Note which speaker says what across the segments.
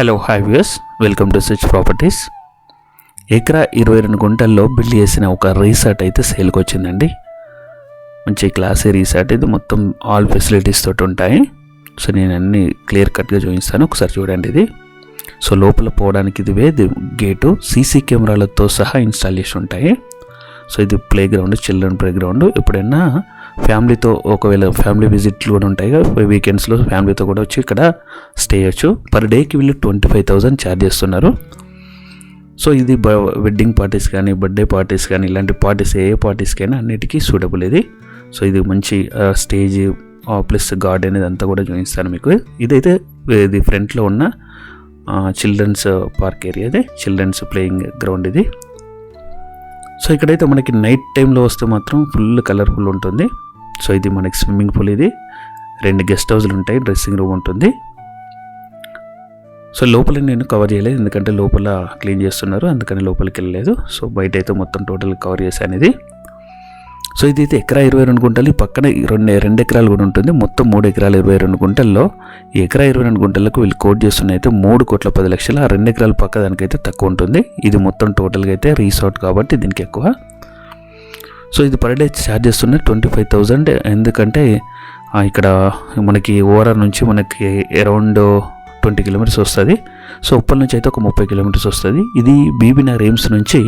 Speaker 1: Hello hi views welcome to switch properties ఎకరా ఇరవై రెండు గుంటల్లో బిల్డ్ చేసిన ఒక రీసార్ట్ అయితే సేల్కి వచ్చిందండి. మంచి క్లాసీ రీసార్ట్ ఇది. మొత్తం ఆల్ ఫెసిలిటీస్ తోటి ఉంటాయి. సో నేను అన్ని క్లియర్ కట్గా చూపిస్తాను. ఒకసారి చూడండి ఇది. సో లోపల పోవడానికి ఇది వేది గేటు సీసీ కెమెరాలతో సహా ఇన్స్టాల్ చేసి ఉంటాయి. సో ఇది play ground children play ground ఎప్పుడైనా ఫ్యామిలీతో ఒకవేళ ఫ్యామిలీ విజిట్లు కూడా ఉంటాయి కదా వీకెండ్స్లో ఫ్యామిలీతో కూడా వచ్చి ఇక్కడ స్టే చేయొచ్చు. పర్ డేకి వీళ్ళు ట్వంటీ ఫైవ్ థౌజండ్ ఛార్జ్ చేస్తున్నారు. సో ఇది వెడ్డింగ్ పార్టీస్ కానీ బర్త్డే పార్టీస్ కానీ ఇలాంటి పార్టీస్ ఏ పార్టీస్కైనా అన్నిటికీ సూటబుల్ ఇది. సో ఇది మంచి స్టేజ్ ప్లస్ గార్డెన్ ఇదంతా కూడా చూపిస్తాను మీకు. ఇదైతే ఇది ఫ్రంట్లో ఉన్న చిల్డ్రన్స్ పార్క్ ఏరియా ఇది. చిల్డ్రన్స్ ప్లేయింగ్ గ్రౌండ్ ఇది. సో ఇక్కడైతే మనకి నైట్ టైంలో వస్తే మాత్రం ఫుల్ కలర్ఫుల్ ఉంటుంది. సో ఇది మనకి స్విమ్మింగ్ పూల్ ఇది. రెండు గెస్ట్ హౌస్లు ఉంటాయి డ్రెస్సింగ్ రూమ్ ఉంటుంది. సో లోపల నేను కవర్ చేయలేదు ఎందుకంటే లోపల క్లీన్ చేస్తున్నారు అందుకని లోపలికి వెళ్ళలేదు. సో బయట అయితే మొత్తం టోటల్ కవర్ చేశాను ఇది. సో ఇది అయితే ఎకరా ఇరవై రెండు గుంటలు ఈ పక్కన రెండు రెండు ఎకరాలు కూడా ఉంటుంది. మొత్తం మూడు ఎకరాలు ఇరవై రెండు గుంటల్లో. ఈ ఎకరా ఇరవై రెండు గుంటలకు వీళ్ళు కోట్ చేస్తున్న అయితే మూడు కోట్ల పది లక్షలు ఆ రెండు ఎకరాలు పక్క దానికైతే తక్కువ ఉంటుంది. ఇది మొత్తం టోటల్గా అయితే రీసార్ట్ కాబట్టి దీనికి ఎక్కువ. సో ఇది పర్ డే ఛార్జ్ చేస్తున్న ట్వంటీ ఫైవ్ థౌజండ్ ఎందుకంటే ఇక్కడ మనకి ఓవరాల్ నుంచి మనకి అరౌండ్ ట్వంటీ కిలోమీటర్స్ వస్తుంది. సో ఉప్పల్ నుంచి అయితే ఒక ముప్పై కిలోమీటర్స్ వస్తుంది. ఇది బీబీనగర్ ఎయిమ్స్ నుంచి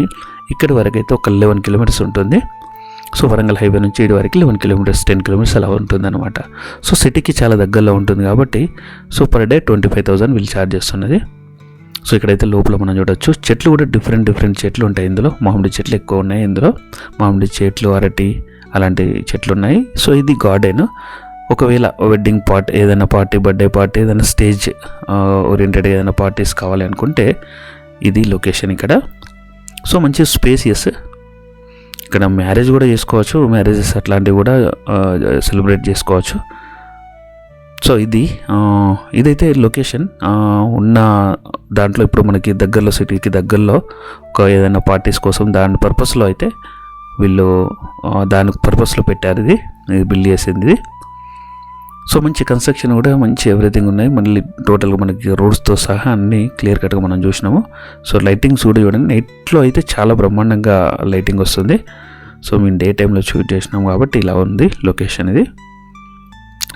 Speaker 1: ఇక్కడి వరకు అయితే ఒక లెవెన్ కిలోమీటర్స్ ఉంటుంది. సో వరంగల్ హైవే నుంచి ఇటు వరకు లెవెన్ కిలోమీటర్స్ టెన్ కిలోమీటర్స్ అలా ఉంటుందన్నమాట. సో సిటీకి చాలా దగ్గరలో ఉంటుంది కాబట్టి so per day twenty five thousand వీళ్ళు ఛార్జ్ చేస్తున్నది. సో ఇక్కడైతే లోపల మనం చూడొచ్చు చెట్లు కూడా డిఫరెంట్ డిఫరెంట్ చెట్లు ఉంటాయి ఇందులో. మామిడి చెట్లు ఎక్కువ ఉన్నాయి ఇందులో. మామిడి చెట్లు అరటి అలాంటి చెట్లు ఉన్నాయి. సో ఇది గార్డెన్. ఒకవేళ వెడ్డింగ్ పార్టీ ఏదైనా పార్టీ బర్త్డే పార్టీ ఏదైనా స్టేజ్ ఓరియంటెడ్ ఏదైనా పార్టీస్ కావాలి అనుకుంటే ఇది లొకేషన్ ఇక్కడ. సో మంచి స్పేసియస్ ఇక్కడ మ్యారేజ్ కూడా చేసుకోవచ్చు మ్యారేజెస్ అట్లాంటివి కూడా సెలబ్రేట్ చేసుకోవచ్చు. సో ఇది ఇదైతే లొకేషన్ ఉన్న దాంట్లో ఇప్పుడు మనకి దగ్గరలో సిటీకి దగ్గరలో ఒక ఏదైనా పార్టీస్ కోసం దాని పర్పస్లో అయితే వీళ్ళు దాని పర్పస్లో పెట్టారు ఇది బిల్డ్ చేసింది ఇది. సో మంచి కన్స్ట్రక్షన్ కూడా మంచి ఎవ్రీథింగ్ ఉన్నాయి. మళ్ళీ టోటల్గా మనకి రోడ్స్తో సహా అన్ని క్లియర్ కట్గా మనం చూసినాము. సో లైటింగ్స్ కూడా చూడండి. నైట్లో అయితే చాలా బ్రహ్మాండంగా లైటింగ్ వస్తుంది. సో మేము డే టైంలో షూట్ చేసినాం కాబట్టి ఇలా ఉంది లొకేషన్ ఇది.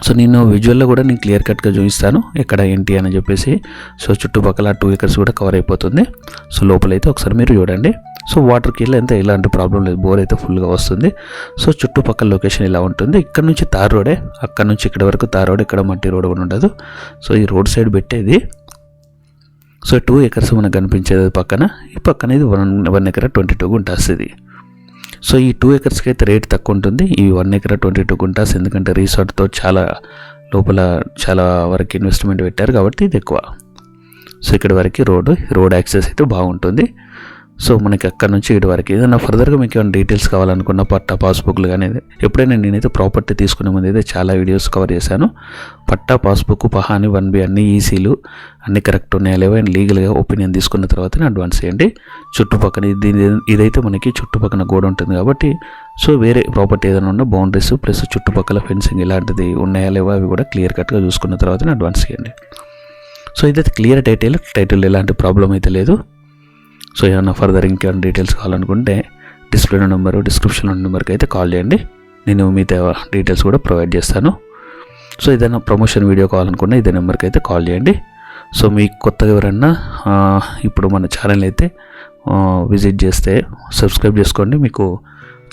Speaker 1: సో నేను విజువల్లో కూడా నేను క్లియర్ కట్గా చూపిస్తాను. ఎక్కడ ఏంటి అని చెప్పేసి. సో చుట్టుపక్కల టూ ఎకర్స్ కూడా కవర్ అయిపోతుంది. సో లోపలైతే ఒకసారి మీరు చూడండి. సో వాటర్కి వెళ్ళి ఎంత ఎలాంటి ప్రాబ్లం లేదు. బోర్ అయితే ఫుల్గా వస్తుంది. సో చుట్టుపక్కల లొకేషన్ ఇలా ఉంటుంది. ఇక్కడ నుంచి తార్ రోడే అక్కడ నుంచి ఇక్కడ వరకు తార్ రోడ్ ఇక్కడ మట్టి రోడ్ కూడా ఉండదు. సో ఈ రోడ్ సైడ్ పెట్టేది. సో టూ ఎకర్స్ మనకు కనిపించేది పక్కన. ఈ పక్కన ఇది one one acre twenty two guntas ఇది. సో ఈ టూ ఎకర్స్కి అయితే రేట్ తక్కువ ఉంటుంది. ఈ one acre twenty two guntas ఎందుకంటే రిసార్ట్తో చాలా లోపల చాలా వరకు ఇన్వెస్ట్మెంట్ పెట్టారు కాబట్టి ఇది ఎక్కువ. సో ఇక్కడ వరకు రోడ్డు రోడ్ యాక్సెస్ అయితే బాగుంటుంది. సో మనకి అక్కడ నుంచి ఇటు వరకు. ఏదైనా ఫర్దర్గా మీకు ఏమైనా డీటెయిల్స్ కావాలనుకున్న పట్టా పాస్బుక్లు కానీ ఎప్పుడైనా నేనైతే ప్రాపర్టీ తీసుకునే ముందు అయితే చాలా వీడియోస్ కవర్ చేశాను. Patta passbook pahani one B అన్ని ఈసీలు అన్ని కరెక్ట్ ఉన్నాయా లేవో అండ్ లీగల్గా ఒపీనియన్ తీసుకున్న తర్వాతనే అడ్వాన్స్ చేయండి. చుట్టుపక్కల దీని ఇదైతే మనకి చుట్టుపక్కల గోడ ఉంటుంది కాబట్టి సో వేరే ప్రాపర్టీ ఏదైనా ఉన్న బౌండరీస్ ప్లస్ చుట్టుపక్కల ఫెన్సింగ్ ఇలాంటిది ఉన్నాయా లేవో అవి కూడా క్లియర్ కట్గా చూసుకున్న తర్వాతనే అడ్వాన్స్ చేయండి. సో ఇదైతే క్లియర్ టైటిల్ టైటిల్ ఎలాంటి ప్రాబ్లం అయితే లేదు. సో ఏమైనా ఫర్దర్ ఇంకేమైనా డీటెయిల్స్ కావాలనుకుంటే డిస్ప్లే నెంబరు డిస్క్రిప్షన్ నెంబర్కి అయితే కాల్ చేయండి. నేను మీతో డీటెయిల్స్ కూడా ప్రొవైడ్ చేస్తాను. సో ఏదైనా ప్రమోషన్ వీడియో కావాలనుకుంటే ఇదే నెంబర్కి అయితే కాల్ చేయండి. సో మీకు కొత్తగా ఎవరన్నా ఇప్పుడు మన ఛానల్ అయితే విజిట్ చేస్తే సబ్స్క్రైబ్ చేసుకోండి. మీకు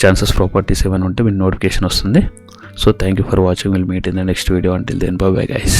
Speaker 1: ఛాన్సెస్ ప్రాపర్టీస్ ఏమైనా ఉంటే మీకు నోటిఫికేషన్ వస్తుంది. So thank you for watching will meet in the next video until then bye bye guys